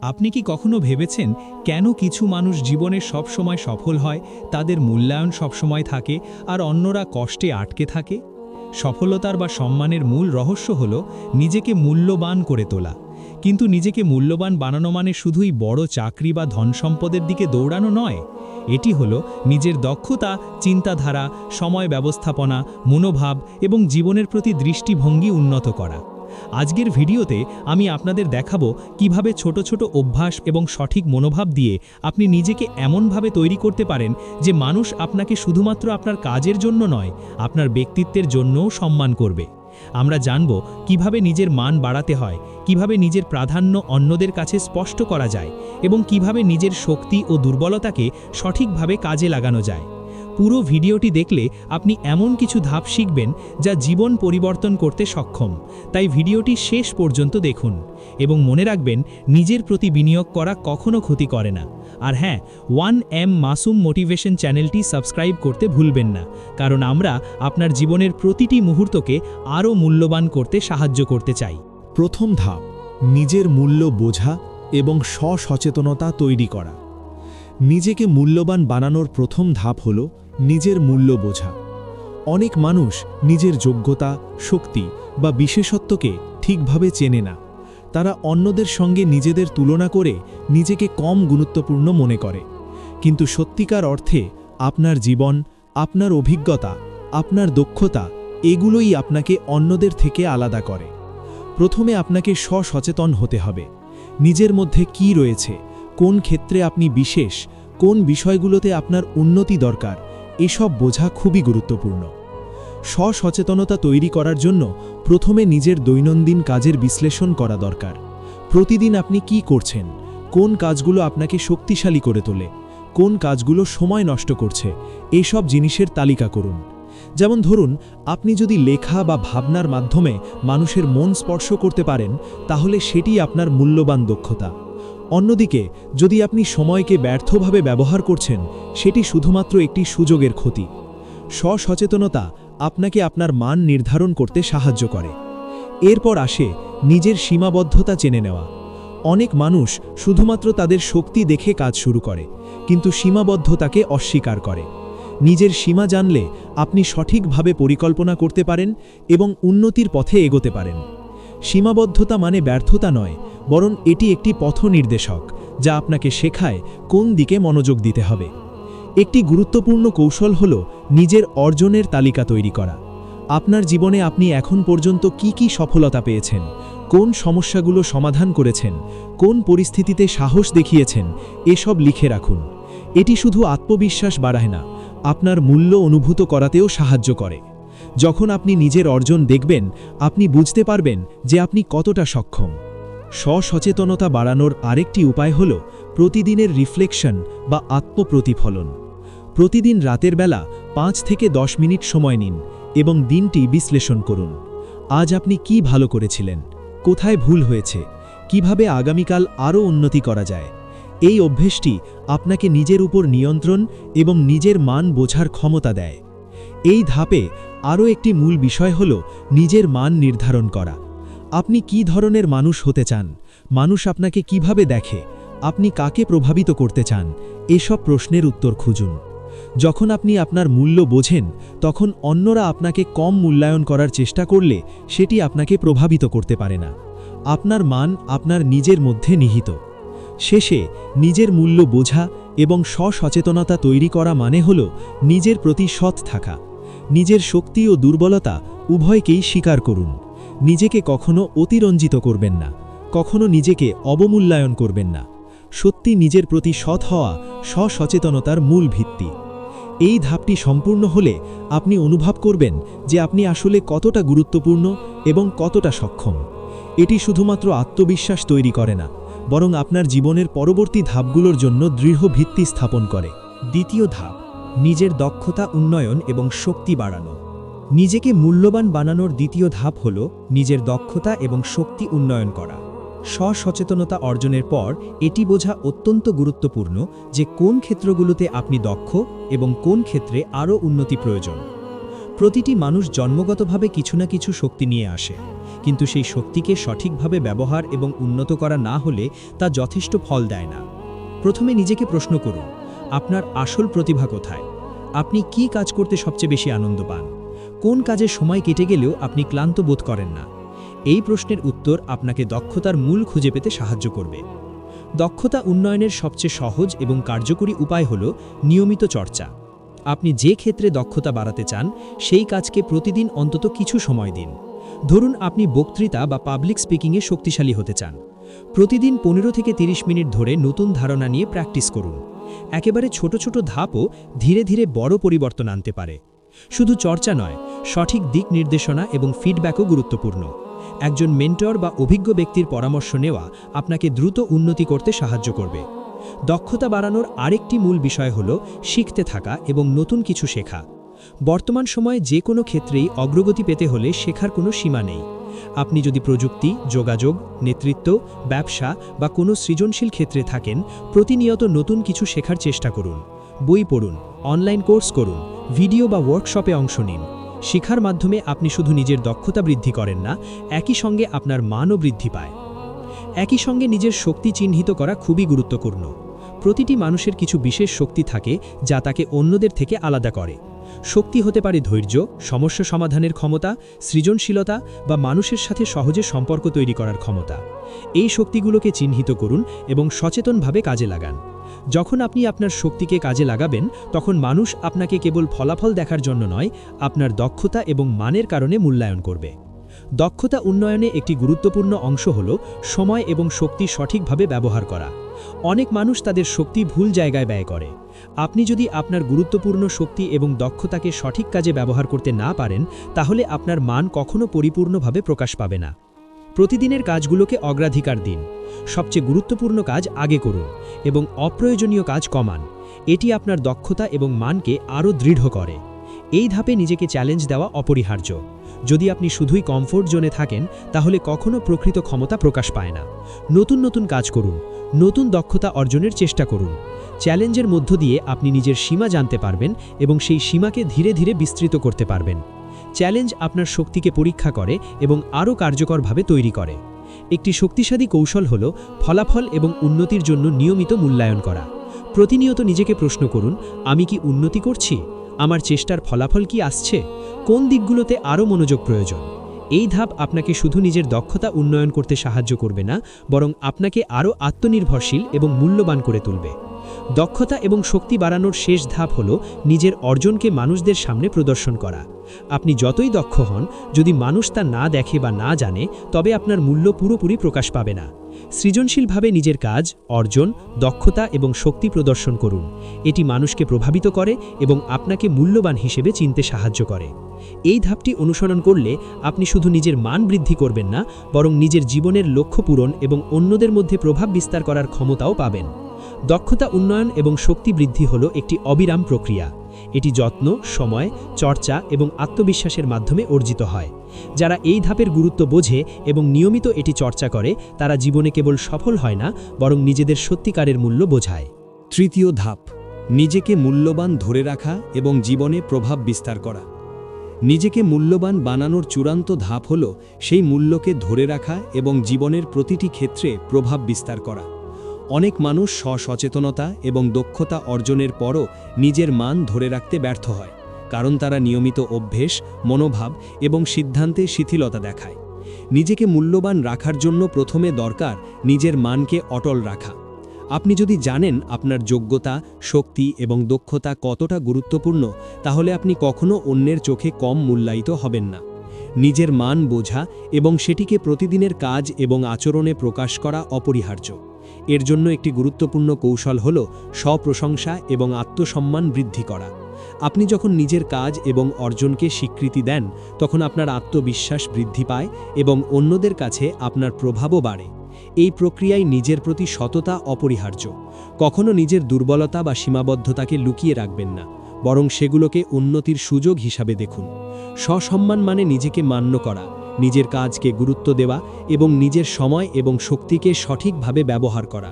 আপনি কি কখনো ভেবেছেন কেন কিছু মানুষ জীবনে সবসময় সফল হয়, তাদের মূল্যায়ন সবসময় থাকে, আর অন্যরা কষ্টে আটকে থাকে? সফলতার বা সম্মানের মূল রহস্য হল নিজেকে মূল্যবান করে তোলা। কিন্তু নিজেকে মূল্যবান বানানো মানে শুধুই বড় চাকরি বা ধন সম্পদের দিকে দৌড়ানো নয়। এটি হলো নিজের দক্ষতা, চিন্তাধারা, সময় ব্যবস্থাপনা, মনোভাব এবং জীবনের প্রতি দৃষ্টিভঙ্গি উন্নত করা। আজকের ভিডিওতে আমি আপনাদের দেখাবো কীভাবে ছোট ছোট অভ্যাস এবং সঠিক মনোভাব দিয়ে আপনি নিজেকে এমনভাবে তৈরি করতে পারেন যে মানুষ আপনাকে শুধুমাত্র আপনার কাজের জন্য নয়, আপনার ব্যক্তিত্বের জন্যও সম্মান করবে। আমরা জানব কীভাবে নিজের মান বাড়াতে হয়, কীভাবে নিজের প্রাধান্য অন্যদের কাছে স্পষ্ট করা যায় এবং কীভাবে নিজের শক্তি ও দুর্বলতাকে সঠিকভাবে কাজে লাগানো যায়। পুরো ভিডিওটি দেখলে আপনি এমন কিছু ধাপ শিখবেন যা জীবন পরিবর্তন করতে সক্ষম। তাই ভিডিওটি শেষ পর্যন্ত দেখুন এবং মনে রাখবেন, নিজের প্রতি বিনিয়োগ করা কখনো ক্ষতি করে না। আর হ্যাঁ ওয়ান এম মাসুম মোটিভেশন চ্যানেলটি সাবস্ক্রাইব করতে ভুলবেন না, কারণ আমরা আপনার জীবনের প্রতিটি মুহূর্তকে আরও মূল্যবান করতে সাহায্য করতে চাই। প্রথম ধাপ, নিজের মূল্য বোঝা এবং স্বসচেতনতা তৈরি করা। নিজেকে মূল্যবান বানানোর প্রথম ধাপ হল নিজের মূল্য বোঝা। অনেক মানুষ নিজের যোগ্যতা, শক্তি বা বিশেষত্বকে ঠিকভাবে চেনে না। তারা অন্যদের সঙ্গে নিজেদের তুলনা করে নিজেকে কম গুরুত্বপূর্ণ মনে করে। কিন্তু সত্যিকার অর্থে আপনার জীবন, আপনার অভিজ্ঞতা, আপনার দক্ষতা এগুলোই আপনাকে অন্যদের থেকে আলাদা করে। প্রথমে আপনাকে স্বসচেতন হতে হবে। নিজের মধ্যে কি রয়েছে, কোন ক্ষেত্রে আপনি বিশেষ, কোন বিষয়গুলোতে আপনার উন্নতি দরকার এসব বোঝা খুবই গুরুত্বপূর্ণ। স্বসচেতনতা তৈরি করার জন্য প্রথমে নিজের দৈনন্দিন কাজের বিশ্লেষণ করা দরকার। প্রতিদিন আপনি কি করছেন? কোন কাজগুলো আপনাকে শক্তিশালী করে তোলে? কোন কাজগুলো সময় নষ্ট করছে? এসব জিনিসের তালিকা করুন। যেমন ধরুন, আপনি যদি লেখা বা ভাবনার মাধ্যমে মানুষের মন স্পর্শ করতে পারেন, তাহলে সেটি আপনার মূল্যবান দক্ষতা। অন্যদিকে, যদি আপনি সময়কে ব্যর্থভাবে ব্যবহার করছেন, সেটি শুধুমাত্র একটি সুযোগের ক্ষতি। স্বসচেতনতা আপনাকে আপনার মান নির্ধারণ করতে সাহায্য করে। এরপর আসে নিজের সীমাবদ্ধতা চেনে নেওয়া। অনেক মানুষ শুধুমাত্র তাদের শক্তি দেখে কাজ শুরু করে, কিন্তু সীমাবদ্ধতাকে অস্বীকার করে। নিজের সীমা জানলে আপনি সঠিকভাবে পরিকল্পনা করতে পারেন এবং উন্নতির পথে এগোতে পারেন। সীমাবদ্ধতা মানে ব্যর্থতা নয়, বরং এটি একটি পথ নির্দেশক যা আপনাকে শেখায় কোন দিকে মনোযোগ দিতে হবে। একটি গুরুত্বপূর্ণ কৌশল হল নিজের অর্জনের তালিকা তৈরি করা। আপনার জীবনে আপনি এখন পর্যন্ত কি কি সফলতা পেয়েছেন, কোন সমস্যাগুলো সমাধান করেছেন, কোন পরিস্থিতিতে সাহস দেখিয়েছেন, এসব লিখে রাখুন। এটি শুধু আত্মবিশ্বাস বাড়ায় না, আপনার মূল্য অনুভূত করাতেও সাহায্য করে। যখন আপনি নিজের অর্জন দেখবেন, আপনি বুঝতে পারবেন যে আপনি কতটা সক্ষম। স্বসচেতনতা বাড়ানোর আরেকটি উপায় হল প্রতিদিনের রিফ্লেকশন বা আত্মপ্রতিফলন। প্রতিদিন রাতের বেলা পাঁচ থেকে দশ মিনিট সময় নিন এবং দিনটি বিশ্লেষণ করুন। আজ আপনি কি ভালো করেছিলেন? কোথায় ভুল হয়েছে? কীভাবে আগামীকাল আরও উন্নতি করা যায়? এই অভ্যেসটি আপনাকে নিজের উপর নিয়ন্ত্রণ এবং নিজের মান বোঝার ক্ষমতা দেয়। এই ধাপে আরও একটি মূল বিষয় হল নিজের মান নির্ধারণ করা। আপনি কি ধরনের মানুষ হতে চান? মানুষ আপনাকে কীভাবে দেখে? আপনি কাকে প্রভাবিত করতে চান? এসব প্রশ্নের উত্তর খুঁজুন। যখন আপনি আপনার মূল্য বোঝেন, তখন অন্যরা আপনাকে কম মূল্যায়ন করার চেষ্টা করলে সেটি আপনাকে প্রভাবিত করতে পারে না। আপনার মান আপনার নিজের মধ্যে নিহিত। শেষে নিজের মূল্য বোঝা এবং স্বসচেতনতা তৈরি করা মানে হল নিজের প্রতি সৎ থাকা। নিজের শক্তি ও দুর্বলতা উভয়কেই স্বীকার করুন। নিজেকে কখনো অতিরঞ্জিত করবেন না, কখনো নিজেকে অবমূল্যায়ন করবেন না। সত্যি নিজের প্রতি সৎ হওয়া স্বসচেতনতার মূল ভিত্তি। এই ধাপটি সম্পূর্ণ হলে আপনি অনুভব করবেন যে আপনি আসলে কতটা গুরুত্বপূর্ণ এবং কতটা সক্ষম। এটি শুধুমাত্র আত্মবিশ্বাস তৈরি করে না, বরং আপনার জীবনের পরবর্তী ধাপগুলোর জন্য দৃঢ় ভিত্তি স্থাপন করে। দ্বিতীয় ধাপ নিজের দক্ষতা উন্নয়ন এবং শক্তি বাড়ানো। নিজেকে মূল্যবান বানানোর দ্বিতীয় ধাপ হল নিজের দক্ষতা এবং শক্তি উন্নয়ন করা। স্বসচেতনতা অর্জনের পর এটি বোঝা অত্যন্ত গুরুত্বপূর্ণ যে কোন ক্ষেত্রগুলোতে আপনি দক্ষ এবং কোন ক্ষেত্রে আরও উন্নতি প্রয়োজন। প্রতিটি মানুষ জন্মগতভাবে কিছু না কিছু শক্তি নিয়ে আসে, কিন্তু সেই শক্তিকে সঠিকভাবে ব্যবহার এবং উন্নত করা না হলে তা যথেষ্ট ফল দেয় না। প্রথমে নিজেকে প্রশ্ন করুন আপনার আসল প্রতিভা কোথায়? আপনি কি কাজ করতে সবচেয়ে বেশি আনন্দ পান? কোন কাজে সময় কেটে গেলেও আপনি ক্লান্ত বোধ করেন না? এই প্রশ্নের উত্তর আপনাকে দক্ষতার মূল খুঁজে পেতে সাহায্য করবে। দক্ষতা উন্নয়নের সবচেয়ে সহজ এবং কার্যকরী উপায় হল নিয়মিত চর্চা। আপনি যে ক্ষেত্রে দক্ষতা বাড়াতে চান, সেই কাজকে প্রতিদিন অন্তত কিছু সময় দিন। ধরুন আপনি বক্তৃতা বা পাবলিক স্পিকিংয়ে শক্তিশালী হতে চান। প্রতিদিন পনেরো থেকে ৩০ মিনিট ধরে নতুন ধারণা নিয়ে প্র্যাকটিস করুন। একেবারে ছোট ছোট ধাপও ধীরে ধীরে বড় পরিবর্তন আনতে পারে। শুধু চর্চা নয়, সঠিক দিক নির্দেশনা এবং ফিডব্যাকও গুরুত্বপূর্ণ। একজন মেন্টর বা অভিজ্ঞ ব্যক্তির পরামর্শ নেওয়া আপনাকে দ্রুত উন্নতি করতে সাহায্য করবে। দক্ষতা বাড়ানোর আরেকটি মূল বিষয় হল শিখতে থাকা এবং নতুন কিছু শেখা। বর্তমান সময়ে যে কোনো ক্ষেত্রেই অগ্রগতি পেতে হলে শেখার কোনো সীমা নেই। আপনি যদি প্রযুক্তি, যোগাযোগ, নেতৃত্ব, ব্যবসা বা কোনো সৃজনশীল ক্ষেত্রে থাকেন, প্রতিনিয়ত নতুন কিছু শেখার চেষ্টা করুন। বই পড়ুন, অনলাইন কোর্স করুন, ভিডিও বা ওয়ার্কশপে অংশ নিন। শিখার মাধ্যমে আপনি শুধু নিজের দক্ষতা বৃদ্ধি করেন না, একই সঙ্গে আপনার মানও বৃদ্ধি পায়। একই সঙ্গে নিজের শক্তি চিহ্নিত করা খুবই গুরুত্বপূর্ণ। প্রতিটি মানুষের কিছু বিশেষ শক্তি থাকে যা তাকে অন্যদের থেকে আলাদা করে। শক্তি হতে পারে ধৈর্য, সমস্যা সমাধানের ক্ষমতা, সৃজনশীলতা বা মানুষের সাথে সহজে সম্পর্ক তৈরি করার ক্ষমতা। এই শক্তিগুলোকে চিহ্নিত করুন এবং সচেতনভাবে কাজে লাগান। যখন আপনি আপনার শক্তিকে কাজে লাগাবেন, তখন মানুষ আপনাকে কেবল ফলাফল দেখার জন্য নয়, আপনার দক্ষতা এবং মানের কারণে মূল্যায়ন করবে। দক্ষতা উন্নয়নে একটি গুরুত্বপূর্ণ অংশ হল সময় এবং শক্তি সঠিকভাবে ব্যবহার করা। অনেক মানুষ তাদের শক্তি ভুল জায়গায় ব্যয় করে। আপনি যদি আপনার গুরুত্বপূর্ণ শক্তি এবং দক্ষতাকে সঠিক কাজে ব্যবহার করতে না পারেন, তাহলে আপনার মান কখনো পরিপূর্ণভাবে প্রকাশ পাবে না। প্রতিদিনের কাজগুলোকে অগ্রাধিকার দিন। সবচেয়ে গুরুত্বপূর্ণ কাজ আগে করুন এবং অপ্রয়োজনীয় কাজ কমান। এটি আপনার দক্ষতা এবং মানকে আরও দৃঢ় করে। এই ধাপে নিজেকে চ্যালেঞ্জ দেওয়া অপরিহার্য। যদি আপনি শুধুই কমফোর্ট জোনে থাকেন, তাহলে কখনো প্রকৃত ক্ষমতা প্রকাশ পায় না। নতুন নতুন কাজ করুন। নতুন দক্ষতা অর্জনের চেষ্টা করুন। চ্যালেঞ্জের মধ্য দিয়ে আপনি নিজের সীমা জানতে পারবেন এবং সেই সীমাকে ধীরে ধীরে বিস্তৃত করতে পারবেন। চ্যালেঞ্জ আপনার শক্তিকে পরীক্ষা করে এবং আরও কার্যকরভাবে তৈরি করে। একটি শক্তিশালী কৌশল হল ফলাফল এবং উন্নতির জন্য নিয়মিত মূল্যায়ন করা। প্রতিনিয়ত নিজেকে প্রশ্ন করুন, আমি কি উন্নতি করছি? আমার চেষ্টার ফলাফল কি আসছে? কোন দিকগুলোতে আরও মনোযোগ প্রয়োজন? এই ধাপ আপনাকে শুধু নিজের দক্ষতা উন্নয়ন করতে সাহায্য করবে না, বরং আপনাকে আরও আত্মনির্ভরশীল এবং মূল্যবান করে তুলবে। দক্ষতা এবং শক্তি বাড়ানোর শেষ ধাপ হল নিজের অর্জনকে মানুষদের সামনে প্রদর্শন করা। আপনি যতই দক্ষ হন, যদি মানুষ তা না দেখে বা না জানে, তবে আপনার মূল্য পুরোপুরি প্রকাশ পাবে না। সৃজনশীলভাবে নিজের কাজ, অর্জন, দক্ষতা এবং শক্তি প্রদর্শন করুন। এটি মানুষকে প্রভাবিত করে এবং আপনাকে মূল্যবান হিসেবে চিনতে সাহায্য করে। এই ধাপটি অনুসরণ করলে আপনি শুধু নিজের মান বৃদ্ধি করবেন না, বরং নিজের জীবনের লক্ষ্য পূরণ এবং অন্যদের মধ্যে প্রভাব বিস্তার করার ক্ষমতাও পাবেন। দক্ষতা উন্নয়ন এবং শক্তি বৃদ্ধি হল একটি অবিরাম প্রক্রিয়া। এটি যত্ন, সময়, চর্চা এবং আত্মবিশ্বাসের মাধ্যমে অর্জিত হয়। যারা এই ধাপের গুরুত্ব বোঝে এবং নিয়মিত এটি চর্চা করে, তারা জীবনে কেবল সফল হয় না, বরং নিজেদের সত্যিকারের মূল্য বোঝায়। তৃতীয় ধাপ, নিজেকে মূল্যবান ধরে রাখা এবং জীবনে প্রভাব বিস্তার করা। নিজেকে মূল্যবান বানানোর চূড়ান্ত ধাপ হল সেই মূল্যকে ধরে রাখা এবং জীবনের প্রতিটি ক্ষেত্রে প্রভাব বিস্তার করা। অনেক মানুষ স্বসচেতনতা এবং দক্ষতা অর্জনের পরও নিজের মান ধরে রাখতে ব্যর্থ হয়, কারণ তারা নিয়মিত অভ্যেস, মনোভাব এবং সিদ্ধান্তে শিথিলতা দেখায়। নিজেকে মূল্যবান রাখার জন্য প্রথমে দরকার নিজের মানকে অটল রাখা। আপনি যদি জানেন আপনার যোগ্যতা, শক্তি এবং দক্ষতা কতটা গুরুত্বপূর্ণ, তাহলে আপনি কখনও অন্যের চোখে কম মূল্যায়িত হবেন না। নিজের মান বোঝা এবং সেটিকে প্রতিদিনের কাজ এবং আচরণে প্রকাশ করা অপরিহার্য। এর জন্য একটি গুরুত্বপূর্ণ কৌশল হল স্বপ্রশংসা এবং আত্মসম্মান বৃদ্ধি করা। আপনি যখন নিজের কাজ এবং অর্জনকে স্বীকৃতি দেন, তখন আপনার আত্মবিশ্বাস বৃদ্ধি পায় এবং অন্যদের কাছে আপনার প্রভাবও বাড়ে। এই প্রক্রিয়ায় নিজের প্রতি সততা অপরিহার্য। কখনো নিজের দুর্বলতা বা সীমাবদ্ধতাকে লুকিয়ে রাখবেন না, বরং সেগুলোকে উন্নতির সুযোগ হিসাবে দেখুন। সসম্মান মানে নিজেকে মান্য করা নিজের কাজকে গুরুত্ব দেওয়া এবং নিজের সময় এবং শক্তিকে সঠিকভাবে ব্যবহার করা।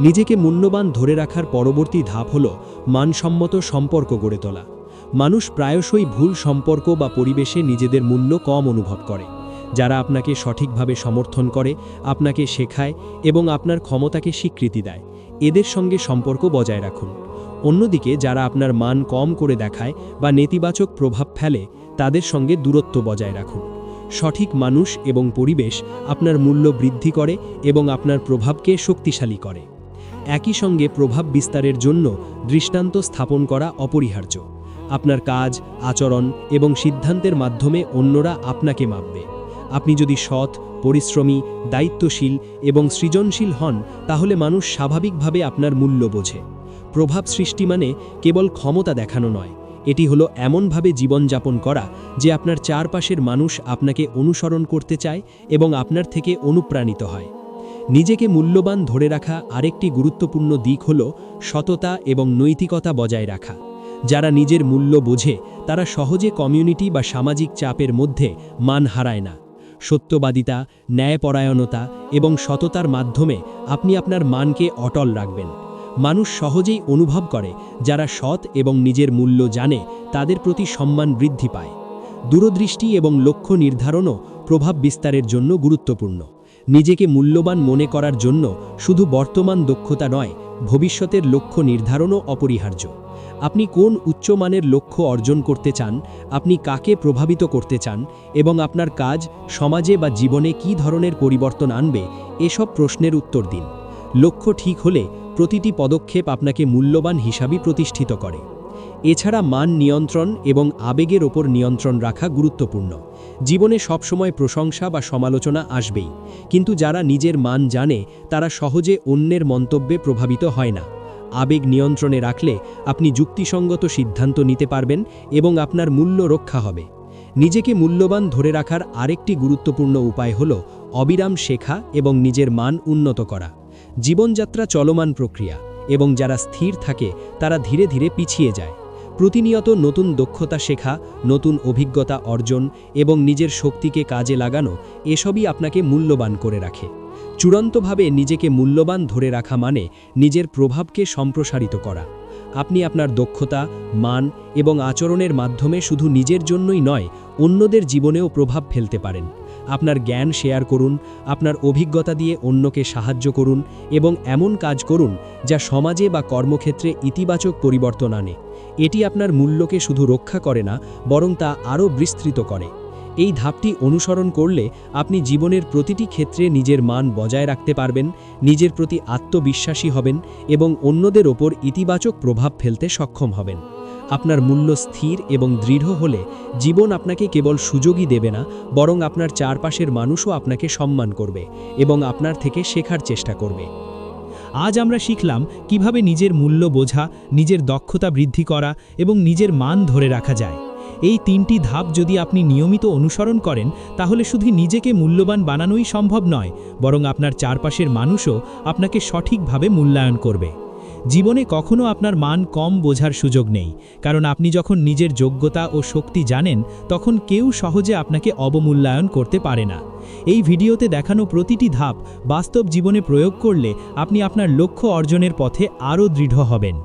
নিজেকে মূল্যবান ধরে রাখার পরবর্তী ধাপ হল মানসম্মত সম্পর্ক গড়ে তোলা। মানুষ প্রায়শই ভুল সম্পর্ক বা পরিবেশে নিজেদের মূল্য কম অনুভব করে। যারা আপনাকে সঠিকভাবে সমর্থন করে, আপনাকে শেখায় এবং আপনার ক্ষমতাকে স্বীকৃতি দেয়, এদের সঙ্গে সম্পর্ক বজায় রাখুন। অন্যদিকে যারা আপনার মান কম করে দেখায় বা নেতিবাচক প্রভাব ফেলে, তাদের সঙ্গে দূরত্ব বজায় রাখুন। সঠিক মানুষ এবং পরিবেশ আপনার মূল্য বৃদ্ধি করে এবং আপনার প্রভাবকে শক্তিশালী করে। একই সঙ্গে প্রভাব বিস্তারের জন্য দৃষ্টান্ত স্থাপন করা অপরিহার্য। আপনার কাজ, আচরণ এবং সিদ্ধান্তের মাধ্যমে অন্যরা আপনাকে মাপবে। আপনি যদি সৎ, পরিশ্রমী, দায়িত্বশীল এবং সৃজনশীল হন, তাহলে মানুষ স্বাভাবিকভাবে আপনার মূল্য বোঝে। প্রভাব সৃষ্টি মানে কেবল ক্ষমতা দেখানো নয় এটি হলো এমনভাবে জীবনযাপন করা যে আপনার চারপাশের মানুষ আপনাকে অনুসরণ করতে চায় এবং আপনার থেকে অনুপ্রাণিত হয়। নিজেকে মূল্যবান ধরে রাখা আরেকটি গুরুত্বপূর্ণ দিক হল সততা এবং নৈতিকতা বজায় রাখা। যারা নিজের মূল্য বোঝে, তারা সহজে কমিউনিটি বা সামাজিক চাপের মধ্যে মান হারায় না। সত্যবাদিতা, ন্যায়পরায়ণতা এবং সততার মাধ্যমে আপনি আপনার মানকে অটল রাখবেন। মানুষ সহজেই অনুভব করে, যারা সৎ এবং নিজের মূল্য জানে, তাদের প্রতি সম্মান বৃদ্ধি পায়। দূরদৃষ্টি এবং লক্ষ্য নির্ধারণও প্রভাব বিস্তারের জন্য গুরুত্বপূর্ণ। নিজেকে মূল্যবান মনে করার জন্য শুধু বর্তমান দক্ষতা নয়, ভবিষ্যতের লক্ষ্য নির্ধারণও অপরিহার্য। আপনি কোন উচ্চমানের লক্ষ্য অর্জন করতে চান, আপনি কাকে প্রভাবিত করতে চান, এবং আপনার কাজ, সমাজে বা জীবনে কী ধরনের পরিবর্তন আনবে, এসব প্রশ্নের উত্তর দিন। লক্ষ্য ঠিক হলে প্রতিটি পদক্ষেপ আপনাকে মূল্যবান হিসাবে প্রতিষ্ঠিত করে। এছাড়া মান নিয়ন্ত্রণ এবং আবেগের ওপর নিয়ন্ত্রণ রাখা গুরুত্বপূর্ণ। জীবনে সবসময় প্রশংসা বা সমালোচনা আসবেই, কিন্তু যারা নিজের মান জানে, তারা সহজে অন্যের মন্তব্যে প্রভাবিত হয় না। আবেগ নিয়ন্ত্রণে রাখলে আপনি যুক্তিসঙ্গত সিদ্ধান্ত নিতে পারবেন এবং আপনার মূল্য রক্ষা হবে। নিজেকে মূল্যবান ধরে রাখার আরেকটি গুরুত্বপূর্ণ উপায় হল অবিরাম শেখা এবং নিজের মান উন্নত করা। জীবনযাত্রা চলমান প্রক্রিয়া এবং যারা স্থির থাকে, তারা ধীরে ধীরে পিছিয়ে যায়। প্রতিনিয়ত নতুন দক্ষতা শেখা, নতুন অভিজ্ঞতা অর্জন এবং নিজের শক্তিকে কাজে লাগানো, এসবই আপনাকে মূল্যবান করে রাখে। চূড়ান্তভাবে নিজেকে মূল্যবান ধরে রাখা মানে নিজের প্রভাবকে সম্প্রসারিত করা। আপনি আপনার দক্ষতা, মান এবং আচরণের মাধ্যমে শুধু নিজের জন্যই নয়, অন্যদের জীবনেও প্রভাব ফেলতে পারেন। আপনার জ্ঞান শেয়ার করুন, আপনার অভিজ্ঞতা দিয়ে অন্যকে সাহায্য করুন এবং এমন কাজ করুন যা সমাজে বা কর্মক্ষেত্রে ইতিবাচক পরিবর্তন আনে। এটি আপনার মূল্যকে শুধু রক্ষা করে না, বরং তা আরও বিস্তৃত করে। এই ধাপটি অনুসরণ করলে আপনি জীবনের প্রতিটি ক্ষেত্রে নিজের মান বজায় রাখতে পারবেন, নিজের প্রতি আত্মবিশ্বাসী হবেন এবং অন্যদের ওপর ইতিবাচক প্রভাব ফেলতে সক্ষম হবেন। আপনার মূল্য স্থির এবং দৃঢ় হলে জীবন আপনাকে কেবল সুযোগই দেবে না, বরং আপনার চারপাশের মানুষও আপনাকে সম্মান করবে এবং আপনার থেকে শেখার চেষ্টা করবে। আজ আমরা শিখলাম কীভাবে নিজের মূল্য বোঝা, নিজের দক্ষতা বৃদ্ধি করা এবং নিজের মান ধরে রাখা যায়। এই তিনটি ধাপ যদি আপনি নিয়মিত অনুসরণ করেন, তাহলে শুধু নিজেকে মূল্যবান বানানোই সম্ভব নয়, বরং আপনার চারপাশের মানুষও আপনাকে সঠিকভাবে মূল্যায়ন করবে। জীবনে কখনো আপনার মান কম বোঝার সুযোগ নেই, কারণ আপনি যখন নিজের যোগ্যতা ও শক্তি জানেন, তখন কেউ সহজে আপনাকে অবমূল্যায়ন করতে পারে না। এই ভিডিওতে দেখানো প্রতিটি ধাপ বাস্তব জীবনে প্রয়োগ করলে আপনি আপনার লক্ষ্য অর্জনের পথে আরও দৃঢ় হবেন।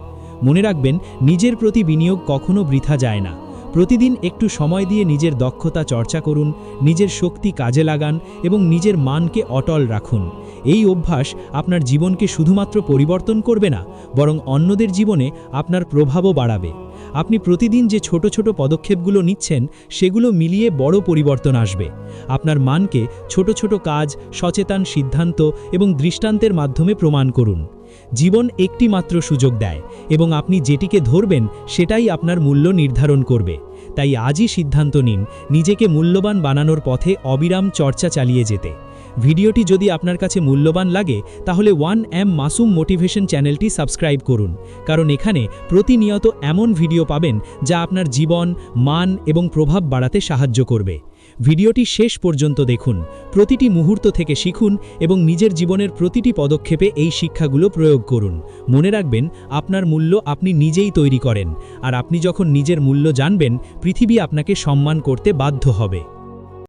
মনে রাখবেন, নিজের প্রতি বিনিয়োগ কখনো বৃথা যায় না। প্রতিদিন একটু সময় দিয়ে নিজের দক্ষতা চর্চা করুন, নিজের শক্তি কাজে লাগান এবং নিজের মানকে অটল রাখুন। এই অভ্যাস আপনার জীবনকে শুধুমাত্র পরিবর্তন করবে না, বরং অন্যদের জীবনে আপনার প্রভাবও বাড়াবে। আপনি প্রতিদিন যে ছোট ছোট পদক্ষেপগুলো নিচ্ছেন, সেগুলো মিলিয়ে বড় পরিবর্তন আসবে। আপনার মানকে ছোট ছোট কাজ, সচেতন সিদ্ধান্ত এবং দৃষ্টান্তের মাধ্যমে প্রমাণ করুন। জীবন একটি মাত্র সুযোগ দেয় এবং আপনি যেটিকে ধরবেন সেটাই আপনার মূল্য নির্ধারণ করবে। তাই আজই সিদ্ধান্ত নিন নিজেকে মূল্যবান বানানোর পথে অবিরাম চর্চা চালিয়ে যেতে। ভিডিওটি যদি আপনার কাছে মূল্যবান লাগে, তাহলে ওয়ান এম মাসুম মোটিভেশন চ্যানেলটি সাবস্ক্রাইব করুন। কারণ এখানে প্রতিনিয়ত এমন ভিডিও পাবেন যা আপনার জীবন, মান এবং প্রভাব বাড়াতে সাহায্য করবে। ভিডিওটি শেষ পর্যন্ত দেখুন, প্রতিটি মুহূর্ত থেকে শিখুন এবং নিজের জীবনের প্রতিটি পদক্ষেপে এই শিক্ষাগুলো প্রয়োগ করুন। মনে রাখবেন, আপনার মূল্য আপনি নিজেই তৈরি করেন, আর আপনি যখন নিজের মূল্য জানবেন, পৃথিবী আপনাকে সম্মান করতে বাধ্য হবে।